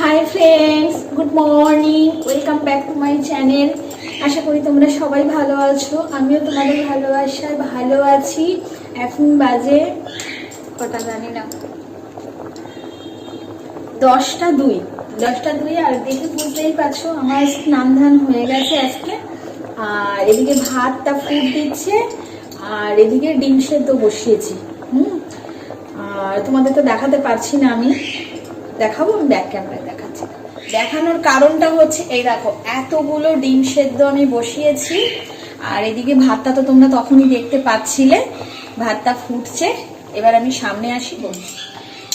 Hi friends good morning welcome back to my channel আশা করি তোমরা সবাই ভালো আছো। আমিও তোমাদের ভালোবাসায় ভালো আছি। এখন বাজে কটা জানি না। দশটা দুই। দশটা দুই আর দেখে বুঝতেই পারছ আমার স্নান হয়ে গেছে আজকে। আর এদিকে ভাতটা ফুট দিচ্ছে, আর এদিকে ডিম সেদ্ধ বসিয়েছি। হুম? আর তোমাদের তো দেখাতে পারছি না আমি। দেখাবো আমি ব্যাক ক্যামেরায় দেখানোর কারণটা হচ্ছে, এই দেখো, এতগুলো ডিম সেদ্ধ আমি বসিয়েছি, আর এদিকে ভাতটা তো তোমরা তখনই দেখতে পাচ্ছিলে, ভাতটা ফুটছে, এবার আমি সামনে আসি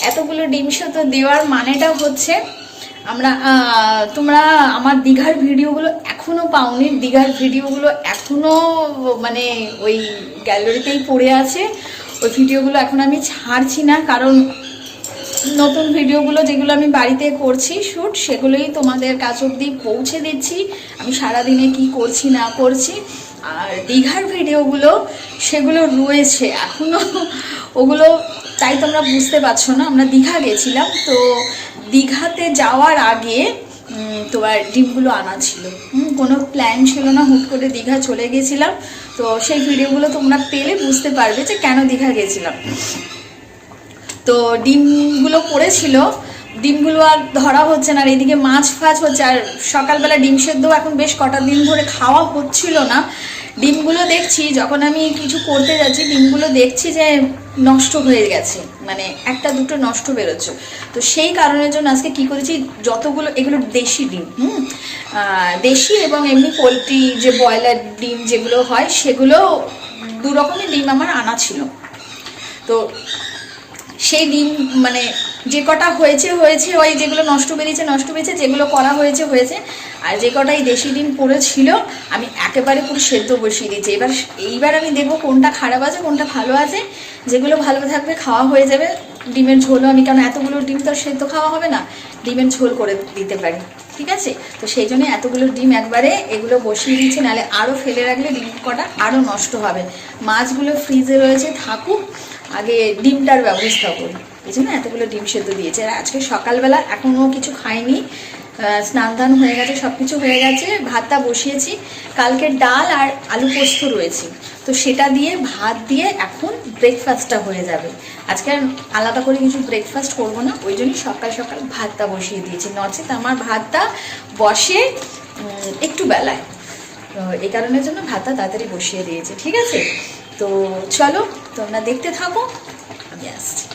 এতগুলো ডিম সেদ্ধ দেওয়ার মানেটা হচ্ছে, আমরা তোমরা আমার দীঘার ভিডিওগুলো এখনও পাওনি, দীঘার ভিডিওগুলো এখনও মানে ওই গ্যালারিতেই পড়ে আছে, ওই ভিডিওগুলো এখন আমি ছাড়ছি না, কারণ নতুন ভিডিওগুলো যেগুলো আমি বাড়িতে করছি শ্যুট সেগুলোই তোমাদের কাছ অব্দি পৌঁছে দিচ্ছি। আমি সারাদিনে কি করছি, না করছি, আর দীঘার ভিডিওগুলো, সেগুলো রয়েছে এখনও ওগুলো, তাই তোমরা বুঝতে পারছ না, আমরা দীঘা গেছিলাম। তো দীঘাতে যাওয়ার আগে তোমার ডিমগুলো আনা ছিল। কোনো প্ল্যান ছিল না, হুট করে দীঘা চলে গেছিলাম। তো সেই ভিডিওগুলো তোমরা পেলে বুঝতে পারবে যে কেন দীঘা গেছিলাম। তো ডিমগুলো পড়েছিল। ডিমগুলো আর ধরা হচ্ছে না, আর এদিকে মাছ ফাছ হচ্ছে, আর সকালবেলা ডিম সেদ্ধ এখন বেশ কটা দিন ধরে খাওয়া হচ্ছিল না। ডিমগুলো দেখছি, যখন আমি কিছু করতে যাচ্ছি, ডিমগুলো দেখছি যে নষ্ট হয়ে গেছে মানে একটা দুটো নষ্ট বেরোচ্ছে। তো সেই কারণের জন্য আজকে কি করেছি, যতগুলো, এগুলো দেশি ডিম, হুম? দেশি এবং এমনি পোলট্রি যে ব্রয়লার ডিম যেগুলো হয়, সেগুলো দু রকমের ডিম আমার আনা ছিল। তো সেই ডিম মানে যে কটা হয়েছে হয়েছে, ওই যেগুলো নষ্ট বেরিয়েছে নষ্ট বেরিয়েছে, যেগুলো করা হয়েছে হয়েছে, আর যে কটাই দেশি ডিম পড়েছিল, আমি একেবারে পুরো সেদ্ধ বসিয়ে দিয়েছি। এবার, এইবার আমি দেখব কোনটা খারাপ আছে, কোনটা ভালো আছে, যেগুলো ভালো থাকবে, খাওয়া হয়ে যাবে। ডিমের ঝোলও আমি কারণ এতগুলো ডিম তো সেদ্ধ খাওয়া হবে না? ডিমের ঝোল করে দিতে পারি, ঠিক আছে? তো সেই জন্য এতগুলো ডিম একবারে এগুলো বসিয়ে দিয়েছি নাহলে আরও ফেলে রাখলে ডিম কটা আরও নষ্ট হবে। মাছগুলো ফ্রিজে রয়েছে, থাকুক। আগে ডিমটার ব্যবস্থা করি। এই জন্য এতগুলো ডিম সেদ্ধ দিয়েছে। আর আজকে সকালবেলা এখনও কিছু খাইনি। স্নান ধান হয়ে গেছে সব কিছু হয়ে গেছে। ভাতটা বসিয়েছি। কালকে ডাল আর আলু পোস্ত রয়েছে। তো সেটা দিয়ে ভাত দিয়ে এখন ব্রেকফাস্টটা হয়ে যাবে। আজকে আর আলাদা করে কিছু ব্রেকফাস্ট করব না। ওই জন্যই সকাল সকাল ভাতটা বসিয়ে দিয়েছি। নচেত আমার ভাতটা বসে একটু বেলায়। তো এই কারণের জন্য ভাতটা তাড়াতাড়ি বসিয়ে দিয়েছে। ঠিক আছে? তো চলো তোমরা দেখতে থাকো। আমি আসছি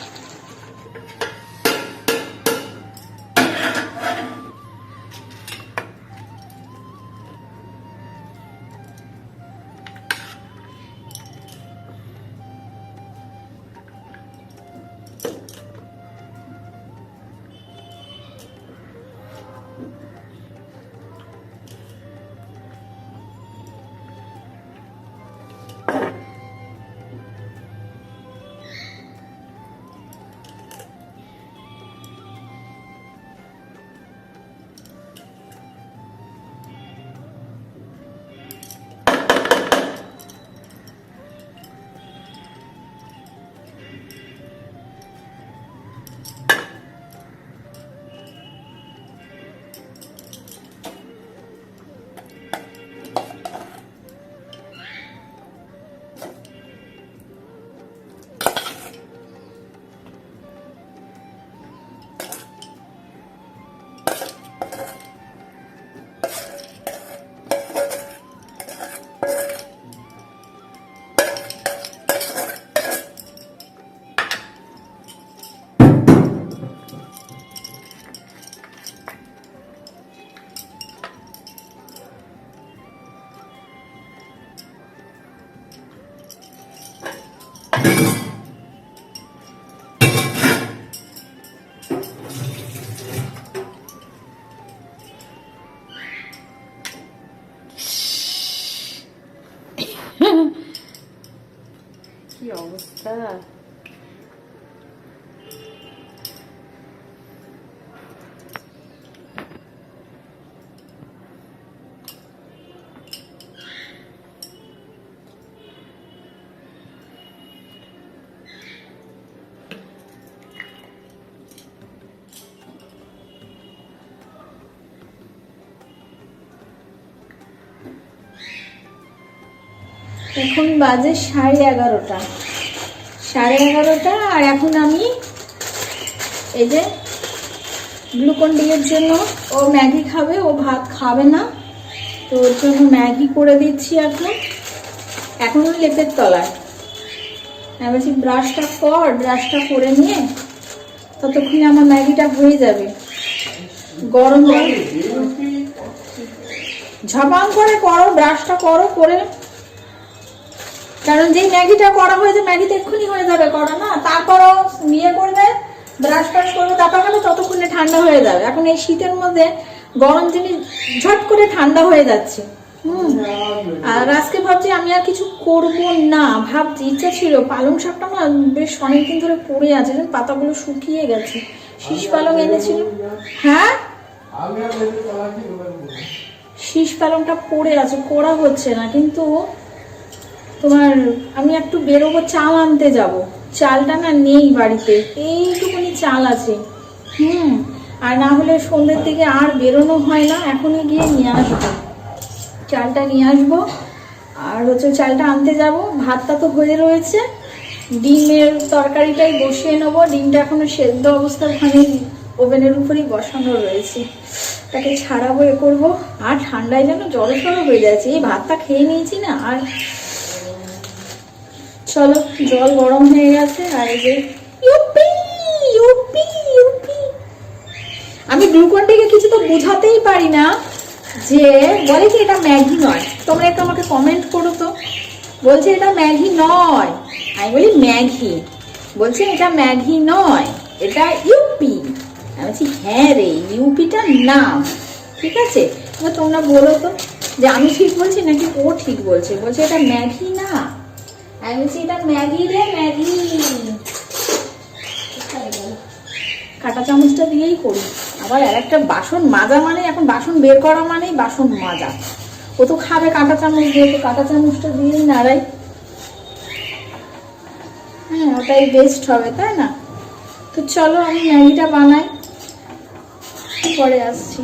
এখন বাজে সাড়ে এগারোটা। সাড়ে এগারোটা আর এখন আমি এই যে গ্লুকন ডিয়ের জন্য ও ম্যাগি খাবে ও ভাত খাবে না। তো ওর জন্য ম্যাগি করে দিচ্ছি এখন। এখন ওই লেপের তলায়। আমি বলছি ব্রাশটা কর ব্রাশটা করে নিয়ে ততক্ষণে আমার ম্যাগিটা হয়ে যাবে। গরম গরম। ঝপাং করে করো ব্রাশটা করো করে কারণ যেই ম্যাগিটা করা হয়েছে ম্যাগিতে এক্ষুনি হয়ে যাবে করা না? তারপরও বিয়ে করবে ব্রাশ ট্রাশ করবে তারপর গেলে ততক্ষণে ঠান্ডা হয়ে যাবে। এখন এই শীতের মধ্যে গরম জিনিস ঝট করে ঠান্ডা হয়ে যাচ্ছে। আর আজকে ভাবছি আমি আর কিছু করব না। ভাবছি ইচ্ছা ছিল পালং শাকটা না বেশ অনেকদিন ধরে পড়ে আছে পাতাগুলো শুকিয়ে গেছে। শীষ পালং এনেছিল। হ্যাঁ? শীষ পালংটা পড়ে আছে করা হচ্ছে না কিন্তু তোমার, আমি একটু বেরোবো, চাল আনতে যাব। চালটা না নেই বাড়িতে, এইটুকুনি চাল আছে। হুম, আর না হলে সন্ধ্যের দিকে আর বেরোনো হয় না, এখনই গিয়ে নিয়ে আসব। চালটা নিয়ে আসব, আর হচ্ছে চালটা আনতে যাব। ভাতটা তো হয়ে রয়েছে, ডিমের তরকারিটাই বসিয়ে নেব। ডিমটা এখনও সেদ্ধ অবস্থার ওখানে ওভেনের উপরেই বসানো রয়েছে। তাকে ছাড়াবো এ করব, আর ঠান্ডায় যেন জড়ো সড়ো হয়ে যাচ্ছে। এই ভাতটা খেয়ে নিয়েছি না, আর চলো, জল গরম হয়ে গেছে, আর যে ইউপি ইউপি ইউপি। আমি গ্লুকনটিকে কিছু তো বোঝাতেই পারি না যে, বলে কি এটা ম্যাগি নয়? তোমরা একটু আমাকে কমেন্ট করো তো। বলছে এটা ম্যাগি নয়। আমি বলি, ম্যাগি। বলছে, এটা ম্যাগি নয়, এটা ইউপি। আমি বলছি হ্যাঁ রে, ইউপিটা নাম। ঠিক আছে? তোমরা বলো তো যে আমি ঠিক বলছি নাকি ও ঠিক বলছে? বলছে, এটা ম্যাগি না। আমি বলছি এটা ম্যাগি রে ম্যাগি? কাঁটা চামচটা দিয়েই করি। আবার আর একটা বাসন মাজা মানে এখন বাসন বের করা মানেই বাসন মাজা। ও তো খাবে কাঁটা চামচ দিয়ে তো কাঁটা চামচটা দিয়েই নাড়াই। হ্যাঁ ওটাই বেস্ট হবে, তাই না? তো চলো আমি ম্যাগিটা বানাই। পরে আসছি।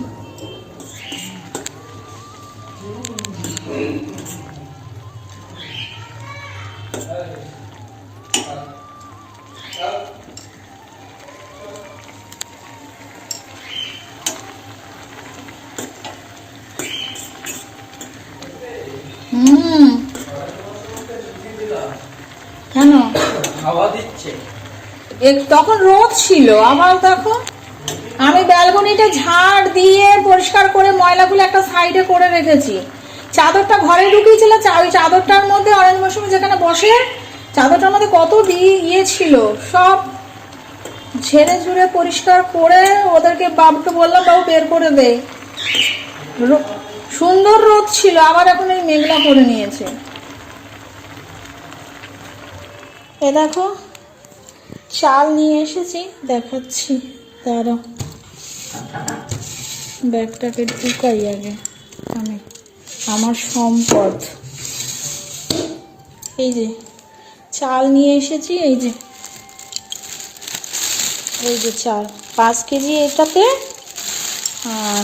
তখন রোদ ছিল, আবার দেখো আমি ব্যালকনিটা ঝাড় দিয়ে পরিষ্কার করে ময়লাগুলো একটা সাইডে করে রেখেছি। চাদরটা ঘরে ঢুকিয়েছিল ওই চাদরটার মধ্যে অরেঞ্জ মৌসুমি যেখানে বসে, চাদরটার মধ্যে কত দিয়ে ইয়ে ছিল, সব ঝেড়ে ঝুড়ে পরিষ্কার করে ওদেরকে বাবুকে বললাম, বাবু, বের করে দে। সুন্দর রোদ ছিল, আবার এখন এই মেঘলা করে নিয়েছে। এ দেখো চাল নিয়ে এসেছি, দেখাচ্ছি দাঁড়াও। ব্যাগটাকে ঢুকাই আগে আমি, আমার সম্পদ। এই যে, চাল নিয়ে এসেছি, এই যে। এই যে চাল, পাঁচ কেজি এটাতে আর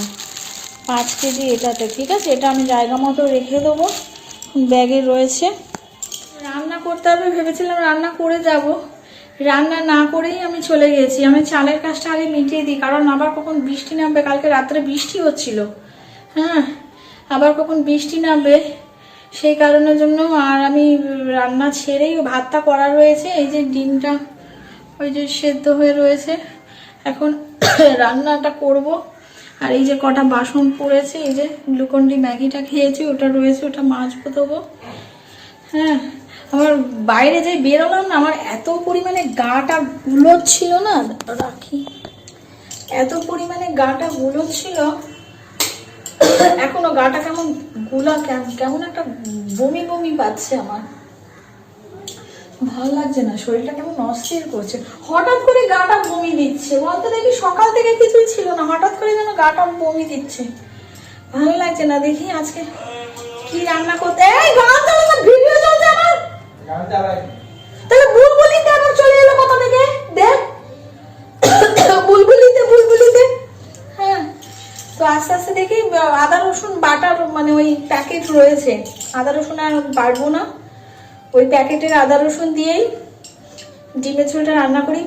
পাঁচ কেজি এটাতে, ঠিক আছে? এটা আমি জায়গা মতো রেখে দেবো। ব্যাগে রয়েছে। রান্না করতে হবে, ভেবেছিলাম রান্না করে যাব। রান্না না করেই আমি চলে গেছি। আমি চালের কাজটা আগে মিটিয়ে দিই, কারণ আবার কখন বৃষ্টি নামবে, কালকে রাত্রে বৃষ্টি হচ্ছিল। হ্যাঁ আবার কখন বৃষ্টি নামবে, সেই কারণের জন্য আর আমি রান্না ছেড়েই ভাতটা করা রয়েছে, এই যে ডিমটা, ওই যে সেদ্ধ হয়ে রয়েছে। এখন রান্নাটা করব। আর এই যে কটা বাসন পড়েছে, এই যে গ্লুকন্ডি ম্যাগিটা খেয়েছি, ওটা রয়েছে, ওটা মাজবো দেবো। হ্যাঁ আমার বাইরে যে বেরোলাম না, আমার এত পরিমাণে গাটা গুলোচ্ছিল না, রাখি, এত পরিমাণে গাটা গুলোচ্ছিল, এখনও গাটা কেমনগুলা কেম- কেমন একটা বমি বমি পাচ্ছে আমার। ভালো লাগছে না, শরীরটা কেমন অস্থির করছে। হঠাৎ করে গাটা বমি দিচ্ছে, বলতে দেখি সকাল থেকে কিছুই ছিল না, হঠাৎ করে যেন গাটা বমি দিচ্ছে। ভালো লাগছে না, দেখি আজকে কি রান্না করতে এই তাহলে বুলবুলিতে আবার চলে এলো কোথা থেকে? দেখ। বুলবুলিতে বুলবুলিতে। হ্যাঁ। তো আস্তে আস্তে দেখি আদা, রসুন, বাটার মানে ওই প্যাকেট রয়েছে। আদা, রসুন আর বাড়বো না। ওই প্যাকেটের আদা, রসুন দিয়েই ডিমের ঝোলটা রান্না করি।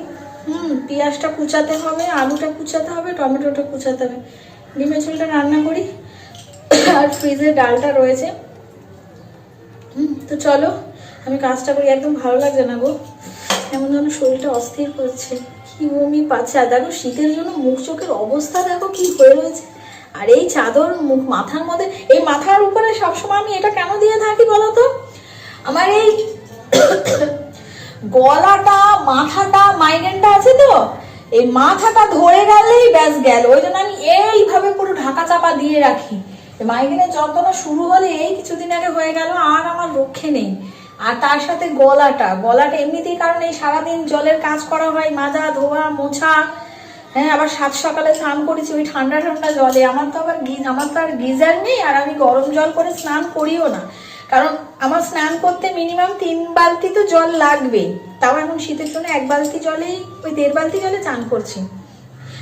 হুম, পেঁয়াজটা কুচাতে হবে, আলুটা কুচাতে হবে, টমেটোটা কুচাতে হবে। ডিমের ঝোলটা রান্না করি। আর ফ্রিজে ডালটা রয়েছে। হুম, তো চলো। আমি কাজটা করি, একদম ভালো লাগছে না গো। এমন যেন শরীরটা অস্থির করছে। কি বমি পাচ্ছে। আর দেখো, শীতের জন্য মুখ চোখের অবস্থা দেখো কি হয়ে রয়েছে। আর এই চাদর মুখ মাথার মধ্যে, এই মাথার উপরে সবসময় আমি এটা কেন দিয়ে থাকি বলো তো? আমার এই গলাটা, মাথাটা, মাইগ্রেনটা আছে তো? এই মাথাটা ধরে গেলেই ব্যাস গেল। ওই জন্য আমি এইভাবে পুরো ঢাকা চাপা দিয়ে রাখি। মাইগ্রেনের যন্ত্রণা শুরু হলে এই কিছুদিন আগে হয়ে গেল, আর আমার রক্ষে নেই। আর তার সাথে গলাটা গলাটা এমনিতেই কারণ এই সারাদিন জলের কাজ করা হয়, মাজা, ধোয়া, মোছা হ্যাঁ আবার সাত সকালে স্নান করেছি ওই ঠান্ডা ঠান্ডা জলে। আমার তো আবার আমার তো আর গিজার নেই আর আমি গরম জল করে স্নান করিও না। কারণ আমার স্নান করতে মিনিমাম তিন বালতি তো জল লাগবে। তাও এখন শীতের জন্য এক বালতি জলেই, ওই দেড় বালতি জলে চান করছি।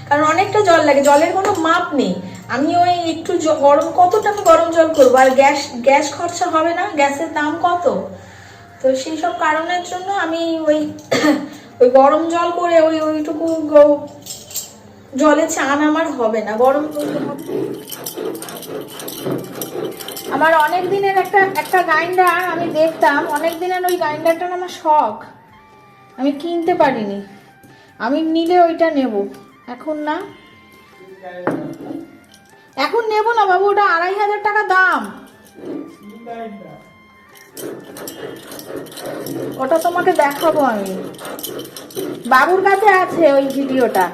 কারণ অনেকটা জল লাগে, জলের কোনো মাপ নেই। আমি ওই একটু গরম, কতটা আমি গরম জল করব? আর গ্যাস গ্যাস খরচা হবে না? গ্যাসের দাম কত? তো সেই সব কারণের জন্য আমি ওই ওই গরম জল করে ওই ওইটুকু জলে চান আমার হবে না। গরম আমার অনেক দিনের একটা একটা গ্রাইন্ডার আমি দেখতাম। অনেক দিনের ওই গ্রাইন্ডারটা আমার শখ। আমি কিনতে পারিনি। আমি নিলে ওইটা নেব। এখন না। এখন নেব না বাবু, ওটা আড়াই হাজার টাকা দাম। ওটা তোমাকে দেখাবো আমি। বাবুর কাছে আছে ওই ভিডিওটা।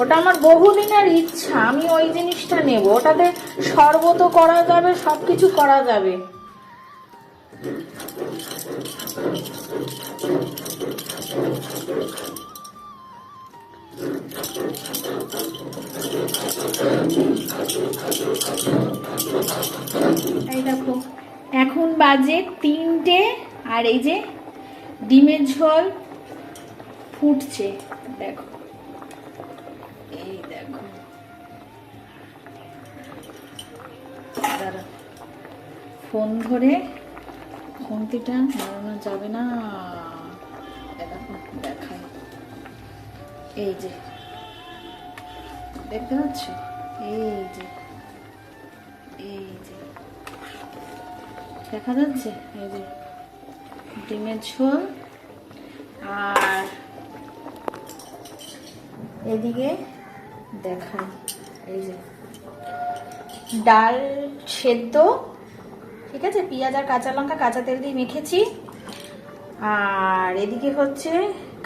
ওটা আমার বহুদিনের ইচ্ছা, আমি ওই জিনিসটা নেব। ওটাতে শরবতও করা যাবে, সবকিছু করা যাবে। এই দেখো, এখন বাজে তিনটে আর এই যে ডিমের ঝোল ফুটছে, দেখো। এই দেখো। ফোন ধরে ফোনটিটা নাড়ানো যাবে না। দেখো, দেখাই। এই যে দেখতে পাচ্ছ? এই যে এই যে। দেখা যাচ্ছে? এই যে, ডিমের ঝোল আর এদিকে দেখাই, এই যে। ডাল সেদ্ধ, ঠিক আছে? পেঁয়াজ আর কাঁচা লঙ্কা, কাঁচা তেল দিয়ে মেখেছি। আর এদিকে হচ্ছে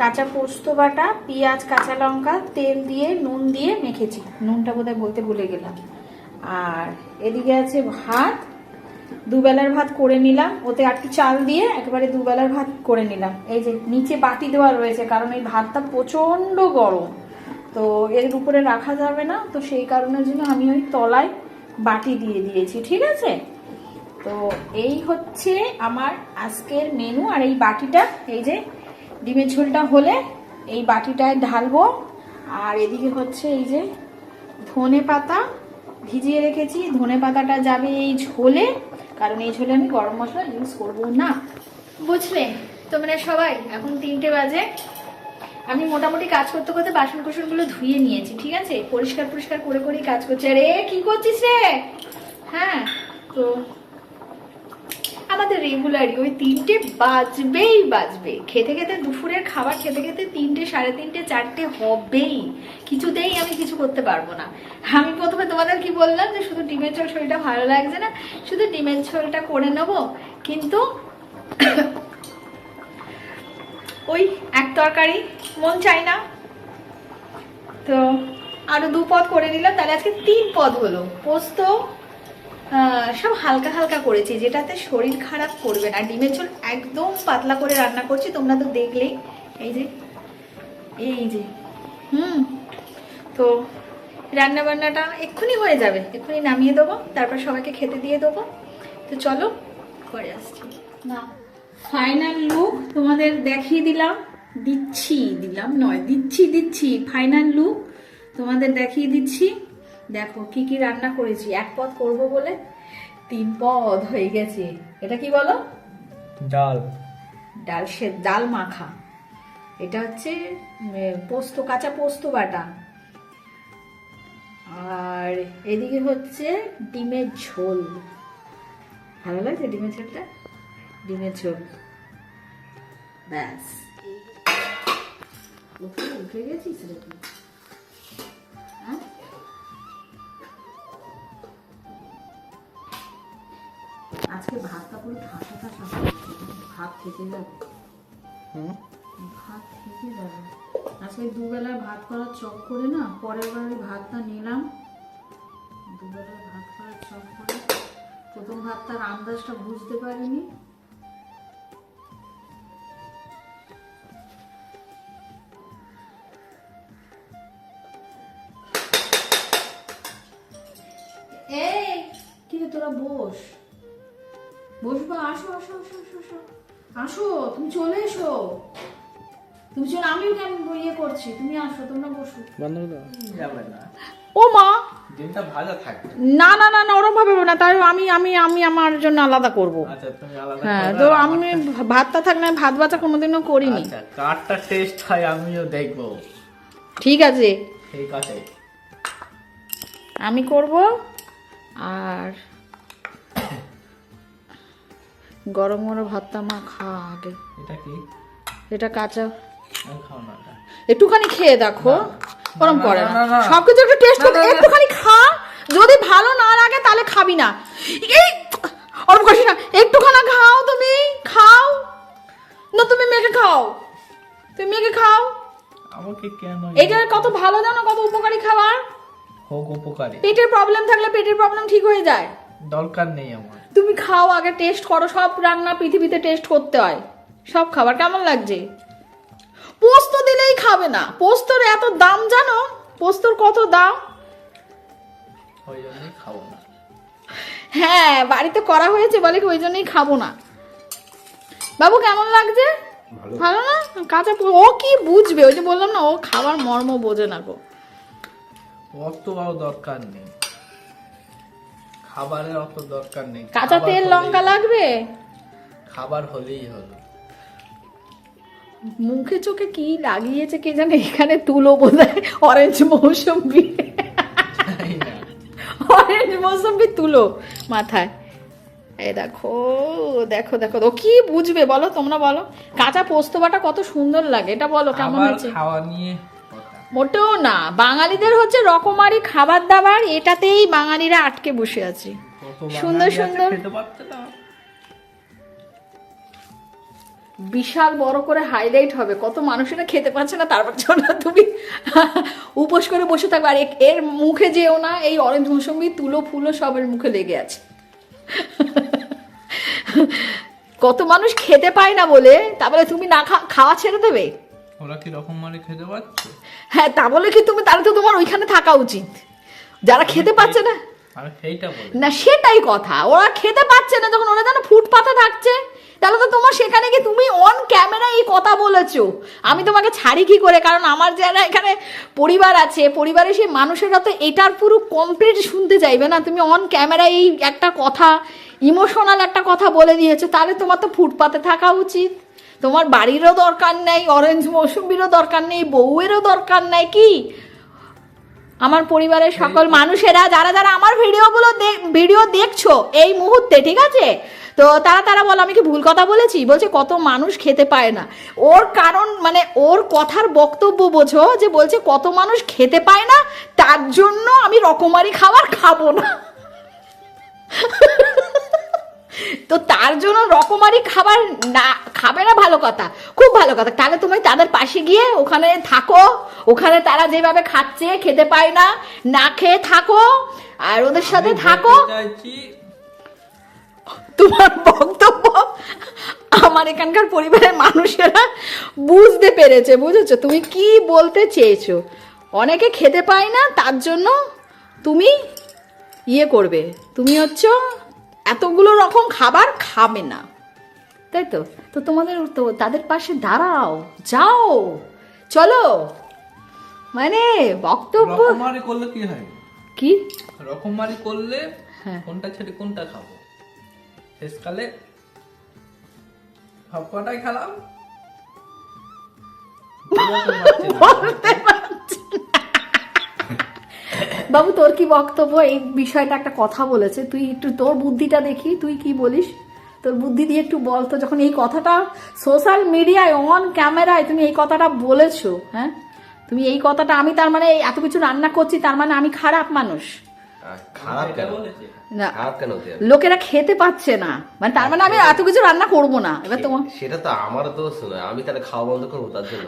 কাঁচা পোস্ত বাটা, পেঁয়াজ, কাঁচা লঙ্কা, তেল দিয়ে, নুন দিয়ে মেখেছি। নুনটা বোধহয় বলতে ভুলে গেলাম। আর এদিকে আছে ভাত। দুবেলার ভাত করে নিলাম। ওতে একটু চাল দিয়ে একেবারে দুবেলার ভাত করে নিলাম। এই যে নিচে বাটি দেওয়া রয়েছে, কারণ এই ভাতটা প্রচণ্ড গরম। তো এর উপরে রাখা যাবে না। তো সেই কারণের জন্য আমি ওই তলায় বাটি দিয়ে দিয়েছি, ঠিক আছে? তো এই হচ্ছে আমার আজকের মেনু আর এই বাটিটা, এই যে ডিমের ঝোলটা হলে এই বাটিটায় ঢালবো। আর এদিকে হচ্ছে এই যে ধনে পাতা ভিজিয়ে রেখেছি। ধনে পাতাটা যাবে এই ঝোলে। কারণ এই ঝোলে আমি গরম মশলা ইউজ করব না। বুঝলে? তোমরা সবাই, এখন তিনটে বাজে। আমি মোটামুটি কাজ করতে করতে বাসন কোসনগুলো ধুয়ে নিয়েছি, ঠিক আছে? পরিষ্কার পরিষ্কার করে করেই কাজ করছি। আরে, কি করছিস রে? হ্যাঁ তো আমাদের রেগুলারই ওই তিনটে বাজবেই বাজবে। খেতে খেতে দুপুরের খাবার খেতে খেতে তিনটে, সাড়ে তিনটে, চারটে হবেই। কিছুতেই আমি কিছু করতে পারব না। আমি প্রথমে তোমাদের কি বললাম যে শুধু ডিমের ঝোল শরীরটা ভালো লাগছে না, শুধু ডিমের ঝোলটা করে নেব, কিন্তু ওই এক তরকারি মন চাই না। তো আরও দু পদ করে নিলাম, তাহলে আজকে তিন পদ হলো। পোস্ত সব হালকা হালকা করেছি, যেটাতে শরীর খারাপ করবে না। ডিমের ঝোল একদম পাতলা করে রান্না করছি, তোমরা তো দেখলেই। এই যে এই যে, হুম। তো রান্না বান্নাটা এক্ষুনি হয়ে যাবে, এক্ষুনি নামিয়ে দেবো, তারপর সবাইকে খেতে দিয়ে দেবো। তো চলো করে আসছি। না ফাইনাল লুক তোমাদের দেখিয়ে দিলাম, দিচ্ছি, দিলাম নয়, দিচ্ছি দিচ্ছি ফাইনাল লুক তোমাদের দেখিয়ে দিচ্ছি। দেখো কি কি রান্না করেছি? এক পদ করব বলে? তিন পদ হয়ে গেছে। এটা কি বলো? ডাল। ডাল সে ডাল মাখা। এটা হচ্ছে পোস্ত কাঁচা পোস্ত বাটা। আর এদিকে হচ্ছে ডিমের ঝোল। ভালো লাগছে ডিমের ঝোলটা? ডিমের ঝোল। ব্যাস। উঠে গেছিস রে হ্যাঁ? আজকে ভাতটা পুরো ঠাসা ঠাসা ভাত থেকে যাবে। ভাত থেকে যাবে। আজকে দুবেলায় ভাত করার চক করে না পরের বারে ভাতটা নিলাম। দুবেলায় ভাত করার চক করে। প্রথম ভাতটার আন্দাজটা বুঝতে পারিনি। এই কি রে তোরা বস? বসবা আসো আসো আসো আসো আসো। আসো তুমি চলে এসো। তুমি চলে আমিও কেমন ইয়ে করছি তুমি আসো তোমরা বসো। বন্ধ যাবে না ও মা! ডিমটা ভাজা থাকবে। না না না না ওরম ভাবে না। তাই আমি আমি আমি আমার জন্য আলাদা করব। আচ্ছা তুমি আলাদা হ্যাঁ তো আমি ভাতটা থাক না ভাত বাচ্চা কোনোদিনও করিনি। আচ্ছা কাঠটা টেস্ট হয় আমিও দেখব। ঠিক আছে। ঠিক আছে। আমি করব আর গরম গরম ভাতটা মা খা আগে। এটা কি? এটা কাঁচা। একটুখানি খেয়ে দেখো। ওরম না, করে না। সবকিছু একটু টেস্ট করতে। একটুখানি খা। যদি ভালো না লাগে তাহলে খাবি না। এই ওরম করিস না। একটুখানা খাও তুমি। খাও। না তুমি মেয়েকে খাও। তুমি মেয়েকে খাও। আমাকে কেন এটা কত ভালো জানো কত উপকারী খাবার? হোক উপকারী। পেটের প্রবলেম থাকলে পেটের প্রবলেম ঠিক হয়ে যায়। দরকার নেই আমার। তুমি খাও আগে টেস্ট করো সব রান্না পৃথিবীতে টেস্ট করতে হয়। সব খাবার কেমন লাগছে? পোস্ত দিলেই খাবে না। পোস্তর এত দাম জানো? পোস্তর কত দাম? হ্যাঁ বাড়িতে করা হয়েছে বলে কি ওই জন্যই খাব না। বাবু কেমন লাগছে? ভালো। না? কাঁচা ও কি বুঝবে? ওই যে বললাম না ও খাবার মর্ম বোঝে না গো। অত দরকার নেই। খাবারের অত দরকার নেই। কাঁচা তেল লঙ্কা লাগবে? খাবার হলেই হলো মুখে চোখে কি লাগিয়েছে কে জানে? এখানে তুলো বোধ হয় অরেঞ্জ মৌসুম্বি। অরেঞ্জ মৌসুম্বি তুলো মাথায়। এই দেখো দেখো দেখো ও কি বুঝবে বলো তোমরা বলো? কাঁচা পোস্ত বাটা কত সুন্দর লাগে এটা বলো কেমন হয়েছে? খাওয়া নিয়ে মোটেও না। বাঙালিদের হচ্ছে রকমারি খাবার দাবার এটাতেই বাঙালিরা আটকে বসে আছে। সুন্দর সুন্দর। বিশাল বড় করে হাইলাইট হবে। কত মানুষেরা খেতে পারছে না তারপর জন্য তুমি উপোস করে বসে থাকবে। আর এর মুখে যেও না এই অরেঞ্জ মৌসুমি তুলো ফুলো সবের মুখে লেগে আছে। কত মানুষ খেতে পায় না বলে তারপরে তুমি না খাওয়া ছেড়ে দেবে? ওরা কি রকম মারে খেতে পাচ্ছে হ্যাঁ তা বলে কি তুমি? তাহলে তো তোমার ওইখানে থাকা উচিত। যারা খেতে পাচ্ছে না। আর সেইটা বলে। না সেটাই কথা। ওরা খেতে পাচ্ছে না যখন ওরা যেন ফুটপাতে থাকছে তাহলে তো তোমার সেখানে গিয়ে তুমি অন ক্যামেরা এই কথা বলেছ। আমি তোমাকে ছাড়ি কি করে? কারণ আমার যারা এখানে পরিবার আছে পরিবারের সেই মানুষেরা তো এটার পুরো কমপ্লিট শুনতে চাইবে না। তুমি অন ক্যামেরা এই একটা কথা ইমোশনাল একটা কথা বলে দিয়েছ তাহলে তোমার তো ফুটপাতে থাকা উচিত। তোমার বাড়িরও দরকার নেই অরেঞ্জ মৌসুমিরও দরকার নেই, বউয়েরও দরকার নেই কি? আমার পরিবারের সকল মানুষেরা, যারা যারা আমার ভিডিওগুলো ভিডিও দেখছ এই মুহূর্তে, ঠিক আছে? তো তারা তারা বলো, আমি কি ভুল কথা বলেছি? বলছে, কত মানুষ খেতে পায় না। ওর কারণ মানে ওর কথার বক্তব্য বোঝো, যে বলছে, কত মানুষ খেতে পায় না, তার জন্য আমি রকমারি খাবার খাব না। তো তার জন্য রকমারি খাবার না খাবে না ভালো কথা খুব ভালো কথা। তাহলে তুমি তাদের পাশে গিয়ে ওখানে থাকো ওখানে তারা যেভাবে খাচ্ছে খেতে পায় না না খেয়ে থাকো আর ওদের সাথে থাকো। তোমার বক্তব্য আমার এখানকার পরিবারের মানুষেরা বুঝতে পেরেছে বুঝেছ? তুমি কি বলতে চেয়েছো? অনেকে খেতে পায় না তার জন্য তুমি ইয়ে করবে। তুমি হচ্ছে এতগুলো রকম খাবার খাবে না। তাই তো? তো তোমাদের তো তাদের পাশে দাঁড়াও যাও। চলো। মানে বক্তব্য রকমারি করলে কি হয়? কি? রকমারি করলে হ্যাঁ। কোনটা ছেড়ে কোনটা খাব? শেষকালে সব কটাই খেলাম? বলতে পারছি না। বাবু তোর কি বক্তব্য? এই বিষয়টা একটা কথা বলেছে। তুই একটু তোর বুদ্ধিটা দেখি। তুই কি বলিস? তোর বুদ্ধি দিয়ে একটু বল তো। যখন এই কথাটা সোশ্যাল মিডিয়ায় অন ক্যামেরায় তুমি এই কথাটা বলেছ হ্যাঁ? তুমি এই কথাটা আমি তার মানে এই এত কিছু রান্না করছি তার মানে আমি খারাপ মানুষ। খারাপ কেন? না? লোকেরা খেতে পাচ্ছে না। মানে তার মানে আমি এত কিছু রান্না করব না। এবার তোমার সেটা তো আমার দোষ নয়। আমি তাহলে খাওয়া বন্ধ করব তার জন্য?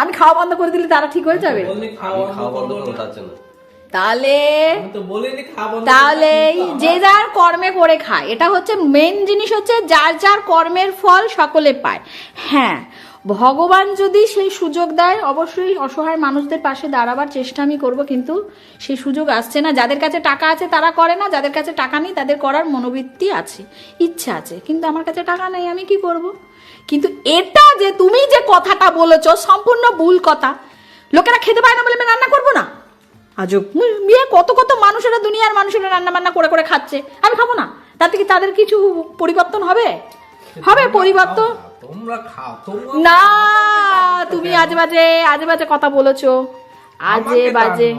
আমি খাওয়া বন্ধ করে দিলে তারা ঠিক হয়ে যাবে? আমি খাওয়া বন্ধ করব তার জন্য। তাহলে তাহলে যে যার কর্মে করে খায় এটা হচ্ছে মেন জিনিস হচ্ছে যার যার কর্মের ফল সকলে পায়। হ্যাঁ ভগবান যদি সেই সুযোগ দেয় অবশ্যই অসহায় মানুষদের পাশে দাঁড়াবার চেষ্টা আমি করব কিন্তু সেই সুযোগ আসছে না। যাদের কাছে টাকা আছে তারা করে না। যাদের কাছে টাকা নেই তাদের করার মনোবৃত্তি আছে ইচ্ছা আছে। কিন্তু আমার কাছে টাকা নেই আমি কি করব? কিন্তু এটা যে তুমি যে কথাটা বলেছ সম্পূর্ণ ভুল কথা। লোকেরা খেতে পায় না বলে আমি রান্না করব না? আজব। বিয়ে কত কত মানুষেরা দুনিয়ার মানুষেরা রান্না বান্না করে করে খাচ্ছে। আমি খাব না। তাতে কি তাদের কিছু পরিবর্তন হবে? হবে পরিবর্তন? না, তোমরা খাও না তুমি আজে বাজে আজে বাজে কথা বলেছ। আজে বাজে।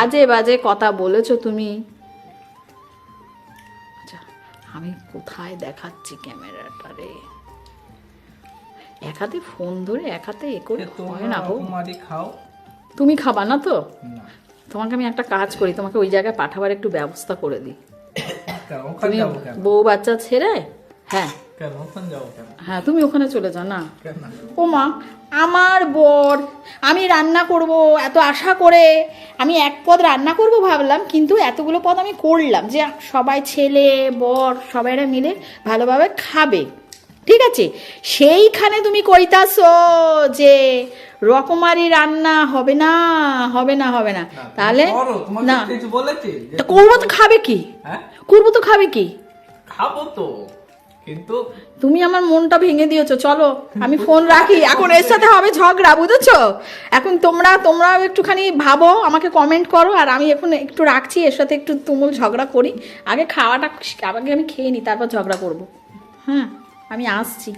আজে বাজে কথা বলেছ তুমি। আচ্ছা আমি কোথায় দেখাচ্ছি ক্যামেরাটা রে? এক হাতে ফোন ধরে এক হাতে এ করে হয় না গো খাও। তুমি খাবা না তো? তোমাকে আমি একটা কাজ করি তোমাকে ওই জায়গায় পাঠাবার একটু ব্যবস্থা করে দিই। তুমি বউ বাচ্চা ছেড়ে? হ্যাঁ। হ্যাঁ তুমি ওখানে চলে যাও না। ও মা আমার বর আমি রান্না করব এত আশা করে। আমি এক পদ রান্না করব ভাবলাম কিন্তু এতগুলো পদ আমি করলাম যে সবাই ছেলে বর সবাইরা মিলে ভালোভাবে খাবে। ঠিক আছে? সেইখানে তুমি কইতাছো যে রকমারি রান্না হবে না হবে না হবে না। তাহলে না। করব তো খাবে কি? হ্যাঁ? করব তো খাবে কি? খাব তো কিন্তু তুমি আমার মনটা ভেঙে দিয়েছ চলো আমি ফোন রাখি। এখন এর সাথে হবে ঝগড়া বুঝেছ? এখন তোমরা তোমরাও একটুখানি ভাবো আমাকে কমেন্ট করো আর আমি এখন একটু রাখছি এর সাথে একটু তুমুল ঝগড়া করি। আগে খাওয়াটা আগে আমি খেয়ে নিই তারপর ঝগড়া করব। হ্যাঁ? আমি আসছি।